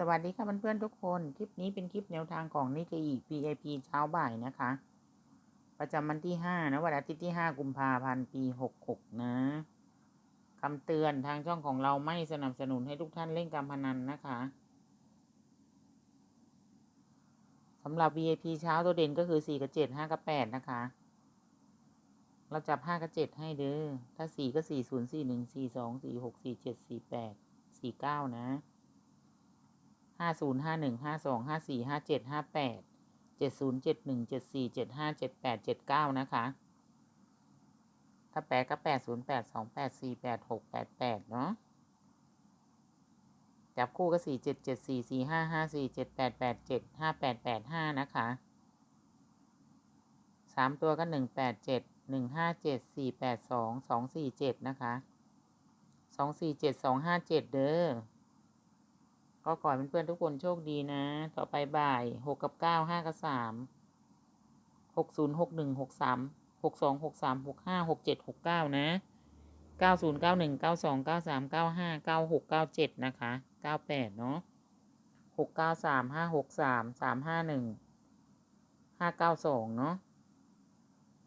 สวัสดีค่ะเพื่อนๆทุกคน คลิปนี้เป็นคลิปแนวทางของนิกอี PIP เช้าบ่ายนะคะ ประจำวันที่5นะวันอาทิตย์ที่5กุมภาพันธ์ปี66นะคำเตือนทางช่องของเราไม่สนับสนุนให้ทุกท่านเล่นการพนันนะคะสำหรับ VIP เช้าตัวเด่นก็คือ4กับ7 5กับ8นะคะ เราจับ5กับ7ให้เด้อถ้า4ก็4 0 4 1 4 2 4 6 4 7 4 8 4 9นะ ห้าศูนย์ห้าหนึ่งห้าสองห้าสี่ห้าเจ็ดห้าแปดเจ็ดศูนย์เจ็ดหนึ่งเจ็ดสี่เจ็ดห้าเจ็ดแปดเจ็ดเก้านะคะ ถ้าแปดก็แปดศูนย์แปดสองแปดสี่แปดหกแปดแปดเนาะจับคู่ก็สี่เจ็ดเจ็ดสี่สี่ห้าห้าสี่เจ็ดแปดแปดเจ็ดห้าแปดแปดห้านะคะสามตัวก็หนึ่งแปดเจ็ดหนึ่งห้าเจ็ดสี่แปดสองสองสี่เจ็ดนะคะสองสี่เจ็ดสองห้าเจ็ดเด้อ ก็ขอให้เพื่อนๆทุกคนโชคดีนะ ต่อไปบ่ายหกกับเก้าห้ากับสามหกศูนย์หกหนึ่งหกสามหกสองหกสามหกห้าหกเจ็ดหกเก้านะเก้าศูนย์เก้าหนึ่งเก้าสองเก้าสามเก้าห้าเก้าหกเก้าเจ็ดนะคะเก้าแปดเนาะหกเก้าสามห้าหกสามสามห้าหนึ่งห้าเก้าสองเนาะ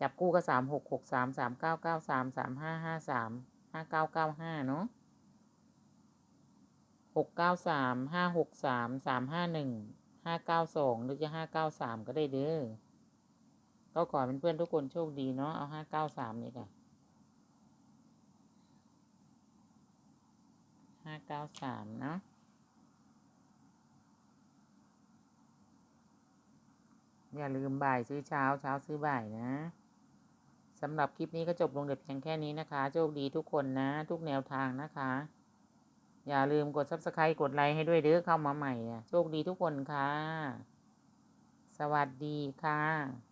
จับคู่ก็สามหกหกสามสามเก้าเก้าสามสามห้าห้าสามห้าเก้าเก้าห้าเนาะ หกเก้าสามห้าหกสามสามห้าหนึ่งห้าเก้าสองหรือจะห้าเก้าสามก็ได้เด้อก็ขอเป็นเพื่อนทุกคนโชคดีเนาะเอาห้าเก้าสามนี่ค่ะห้าเก้าสามเนาะอย่าลืมบ่ายซื้อเช้าเช้าซื้อบ่ายนะสำหรับคลิปนี้ก็จบลงเด็ดเพียงแค่นี้นะคะ โชคดีทุกคนนะ ทุกแนวทางนะคะ อย่าลืมกด subscribe กดไลค์ให้ด้วยเด้อเข้ามาใหม่เนี่ยโชคดีทุกคนค่ะ สวัสดีค่ะ